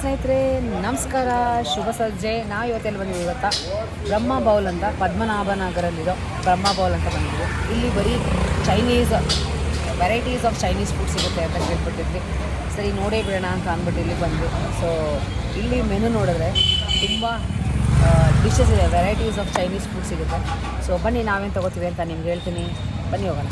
ಸ್ನೇಹಿತರೆ, ನಮಸ್ಕಾರ. ಶುಭ ಸಂಜೆ. ನಾವು ಇವತ್ತೆಲ್ಲಿ ಬಂದಿದ್ದೀವಿ ಇವತ್ತಾ ಬ್ರಹ್ಮ ಬೌಲ್ ಅಂತ ಪದ್ಮನಾಭನಗರಲ್ಲಿರೋ ಬ್ರಹ್ಮ ಬೌಲ್ ಅಂತ ಬಂದಿದ್ದೀವಿ. ಇಲ್ಲಿ ಬರೀ Chinese varieties of Chinese food ಸಿಗುತ್ತೆ ಅಂತ ಕೇಳ್ಬಿಟ್ಟಿದ್ವಿ ಸರಿ, ನೋಡೇ ಬಿಡೋಣ ಅಂತ ಅಂದ್ಬಿಟ್ಟು ಇಲ್ಲಿ ಬಂದ್ವಿ. ಸೊ ಇಲ್ಲಿ ಮೆನು ನೋಡಿದ್ರೆ ತುಂಬ ಡಿಶಸ್ ಇದೆ. ವೆರೈಟೀಸ್ ಆಫ್ ಚೈನೀಸ್ ಫುಡ್ ಸಿಗುತ್ತೆ. ಸೊ ಬನ್ನಿ, ನಾವೇನು ತೊಗೋತೀವಿ ಅಂತ ನಿಮ್ಗೆ ಹೇಳ್ತೀನಿ. ಬನ್ನಿ ಹೋಗೋಣ.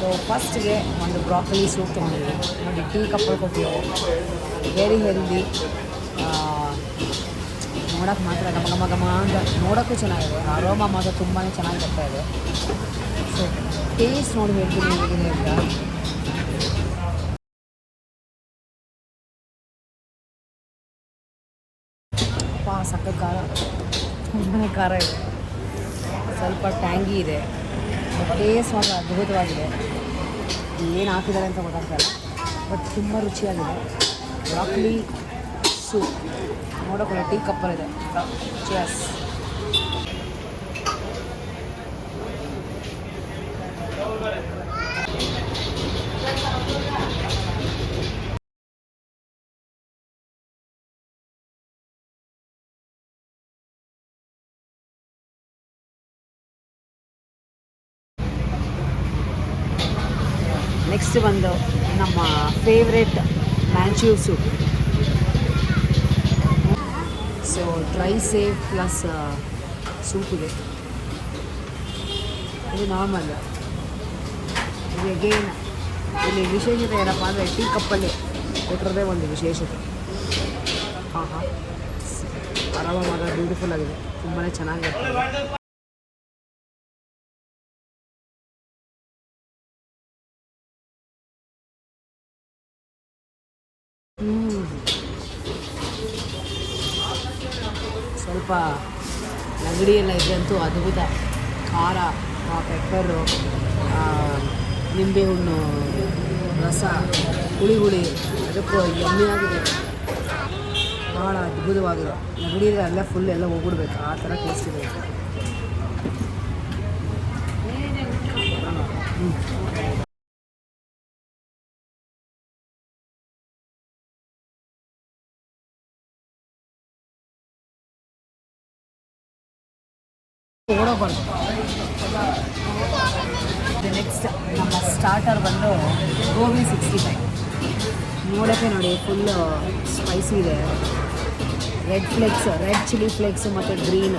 ಸೊ ಫಸ್ಟ್ಗೆ ಒಂದು ಬ್ರಾಕಲಿ ಸೂಪ್ ತೊಗೊಂಡಿದ್ವಿ ನೋಡಿ ಟೀ ಕಪ್ಪಲ್ಲಿ ಕೊಟ್ಟಿದ್ದೆವು. ವೆರಿ ಹೆಲ್ದಿ ನೋಡೋಕೆ ಮಾತ್ರ ಗಮ ಗಮ ಗಮ ಅಂತ ನೋಡೋಕ್ಕೂ ಚೆನ್ನಾಗಿದೆ. ಅರೋಮ ಮಾತ್ರ ತುಂಬಾ ಚೆನ್ನಾಗಿ ಬರ್ತಾ ಇದೆ. ಸೊ ಟೇಸ್ಟ್ ನೋಡಿ ಹೇಳ್ತೀನಿ ಹೇಗಿದೆ ಅಂತ. ಅಪ್ಪ ಸಕ್ಕ ಖಾರ. ತುಂಬಾ ಖಾರ ಇದೆ. ಸ್ವಲ್ಪ ಟ್ಯಾಂಗಿ ಇದೆ. ಮಾತ್ರ ಅದ್ಭುತವಾಗಿದೆ. ಏನು ಹಾಕಿದ್ದಾರೆ ಅಂತ ಗೊತ್ತಾಗ್ತಾರೆ ಬಟ್ ತುಂಬ ರುಚಿಯಾಗಿದೆ. ಬ್ರಾಕ್ಲಿ ಸೂಪ್ ಕ್ವಾಲಿಟಿ ಟೀ ಕಪ್ಪಲ್ಲಿದೆ. ಚಿಯರ್ಸ್ ನೆಕ್ಸ್ಟ್ ಬಂದು ನಮ್ಮ favourite manchow soup so dry save plus soup ಇದೆ. ಇದು ನಾರ್ಮಲ್ ಇದು ಅಗೇನ್ ಇಲ್ಲಿ ವಿಶೇಷತೆ ಏನಪ್ಪ ಅಂದರೆ ಟೀ ಕಪ್ಪಲ್ಲಿ ಕೊಟ್ಟಿರೋದೇ ಒಂದು ವಿಶೇಷತೆ. ಹಾಂ ಹಾಂ ಆರಾಮಾಗ ಬ್ಯೂಟಿಫುಲ್ ಆಗಿದೆ. ತುಂಬಾ ಚೆನ್ನಾಗಿರ್ತದೆ ಸ್ವಲ್ಪ ನೆಗಡಿ ಎಲ್ಲ ಇದ್ದಂತೂ ಅದ್ಭುತ ಖಾರ ಪೆಪ್ಪರು ನಿಂಬೆಹಣ್ಣು ರಸ, ಹುಳಿ ಹುಳಿ, ಅದಕ್ಕೂ ಎಣ್ಣೆಯಾಗಿದೆ ಭಾಳ ಅದ್ಭುತವಾಗಿದೆ ನೆಗಡಿ ಅಲ್ಲೇ ಫುಲ್ ಎಲ್ಲ ಹೋಗ್ಬಿಡ್ಬೇಕು. ಆ ಥರ ಟೇಸ್ಟ್ ಇದೆ. ಓಡೋಬಾರ್ದು ನೆಕ್ಸ್ಟ್ ನಮ್ಮ ಸ್ಟಾರ್ಟರ್ ಬಂದು ಗೋಬಿ ಸಿಕ್ಸ್ಟಿ ಫೈವ್ ನೋಡೋಕ್ಕೆ ನೋಡಿ ಫುಲ್ಲು ಸ್ಪೈಸಿ ಇದೆ. Red flakes red chilli flakes ಮತ್ತು ಗ್ರೀನ್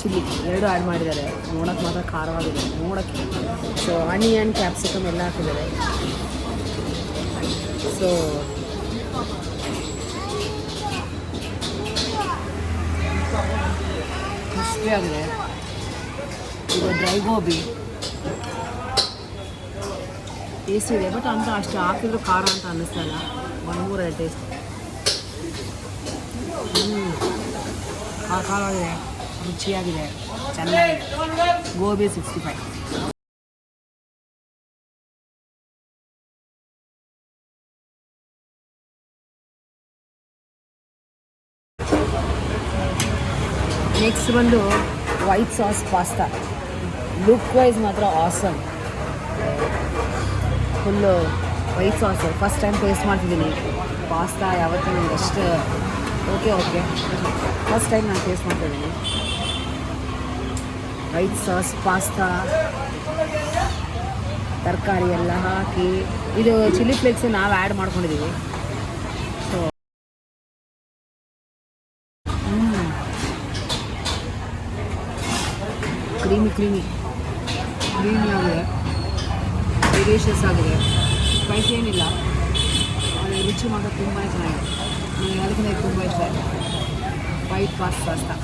ಚಿಲ್ಲಿ ಎರಡು ಆ್ಯಡ್ ಮಾಡಿದ್ದಾರೆ. ನೋಡೋಕ್ಕೆ ಮಾತ್ರ ಖಾರವಾಗಿದೆ. ನೋಡೋಕ್ಕೆ ಸೊ ಆನಿಯನ್ ಕ್ಯಾಪ್ಸಿಕಮ್ ಎಲ್ಲ ಹಾಕಿದ್ದಾರೆ. ಸೊ ಕ್ರಿಸ್ಪಿ ಆಗಿದೆ. ಇದು ಡ್ರೈ ಗೋಬಿ ಟೇಸ್ಟ್ ಇದೆ ಬಟ್ ಅಂತ ಅಷ್ಟು ಹಾಕಿದ್ರು ಖಾರ ಅಂತ ಅನ್ನಿಸ್ತಾ ಇಲ್ಲ ಒಂದು ಮೂರೇ ಟೇಸ್ಟ್ ಹ್ಞೂ ಖಾರ ಖಾರವಾಗಿದೆ ರುಚಿಯಾಗಿದೆ ಚೆನ್ನಾಗಿದೆ ಗೋಬಿ ಸಿಕ್ಸ್ಟಿ ಫೈವ್ ನೆಕ್ಸ್ಟ್ ಬಂದು white sauce pasta look wise ಮಾತ್ರ awesome full white sauce first time taste ಮಾಡ್ತಿದ್ದೀನಿ. ಪಾಸ್ತಾ ಯಾವತ್ತೂ ನನಗೆ ಅಷ್ಟು ಓಕೆ ಓಕೆ ಫಸ್ಟ್ ಟೈಮ್ ನಾನು ಟೇಸ್ಟ್ ಮಾಡ್ತಾಯಿದ್ದೀನಿ ವೈಟ್ ಸಾಸ್ ಪಾಸ್ತಾ ತರಕಾರಿ ಎಲ್ಲ ಹಾಕಿ. ಇದು ಚಿಲ್ಲಿ ಫ್ಲೇಕ್ಸ್ ನಾವು ಆ್ಯಡ್ ಮಾಡ್ಕೊಂಡಿದ್ದೀವಿ ಸೊ ಕ್ರೀಮಿ ಕ್ರೀಮಿ ಟೇಸ್ಟಿಯಸ್ ಆಗಿದೆ. ಸ್ಪೈಸಿ ಏನಿಲ್ಲ. ಅದು ರುಚಿ ಮಾತ್ರ ತುಂಬ ಚೆನ್ನಾಗಿದೆ. ನನಗೆ ಅದಕ್ಕೆ ತುಂಬ ಇಷ್ಟ. ಆಯಿತು ವೈಟ್ ಪಾಸ್ ಪಾಸ್ತಾ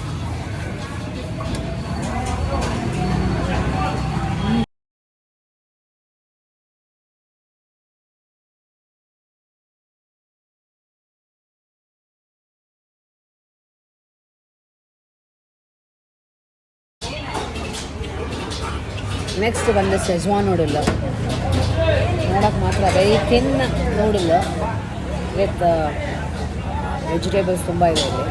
ನೆಕ್ಸ್ಟ್ ಬಂದ ಸೆಜ್ವಾನ್ ನೋಡಲ್ಲ ನೋಡೋಕೆ ಮಾತ್ರ very thin noodle with vegetables ತುಂಬ ಇದೆ ಇಲ್ಲಿ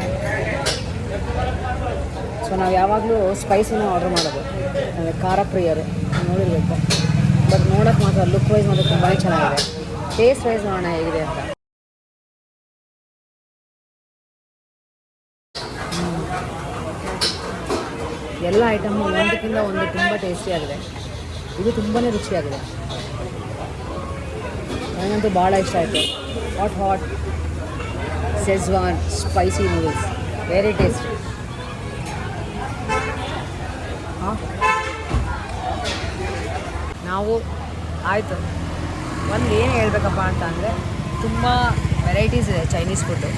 ಸೊ ನಾವು ಯಾವಾಗಲೂ ಸ್ಪೈಸಿನ ಆರ್ಡ್ರ್ ಮಾಡೋದು ಅಂದರೆ ಖಾರ ಪ್ರಿಯರು. ನೋಡಿರಬೇಕು. ಬಟ್ ನೋಡೋಕೆ ಮಾತ್ರ ಲುಕ್ ವೈಸ್ ಮಾತ್ರ ತುಂಬಾ ಚೆನ್ನಾಗಿದೆ. ಟೇಸ್ಟ್ ವೈಸ್ ನೋಡೋಣ, ಹೇಗಿದೆ ಅಂತ. ಎಲ್ಲ ಐಟಮ್ ಒಂದಕ್ಕಿಂತ ಒಂದು ತುಂಬ ಟೇಸ್ಟಿಯಾಗಿದೆ ಇದು ತುಂಬಾ ರುಚಿಯಾಗಿದೆ. ನನಗಂತೂ ಭಾಳ ಇಷ್ಟ ಆಯಿತು. Hot hot schezwan spicy noodles very tasty ಹಾಂ? ನಾವು ಆಯಿತು. ಒಂದು ಏನು ಹೇಳ್ಬೇಕಪ್ಪ ಅಂತ ಅಂದರೆ ತುಂಬ ವೆರೈಟೀಸ್ ಇದೆ ಚೈನೀಸ್ ಫುಡ್ಡು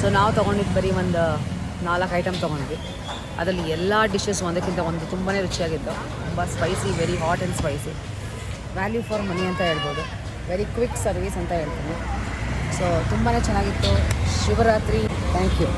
ಸೊ ನಾವು ತೊಗೊಂಡಿದ್ದು ಬರೀ ಒಂದು ನಾಲ್ಕು ಐಟಮ್ ತೊಗೊಂಡ್ವಿ. ಅದರಲ್ಲಿ ಎಲ್ಲ ಡಿಶಸ್ ಒಂದಕ್ಕಿಂತ ಒಂದು ತುಂಬಾ ರುಚಿಯಾಗಿತ್ತು. ತುಂಬ spicy very hot and spicy value for money ಅಂತ ಹೇಳ್ಬೋದು. ವೆರಿ ಕ್ವಿಕ್ ಸರ್ವಿಸ್ ಅಂತ ಹೇಳ್ತೀನಿ. ಸೊ ತುಂಬಾ ಚೆನ್ನಾಗಿತ್ತು. Shivaratri thank you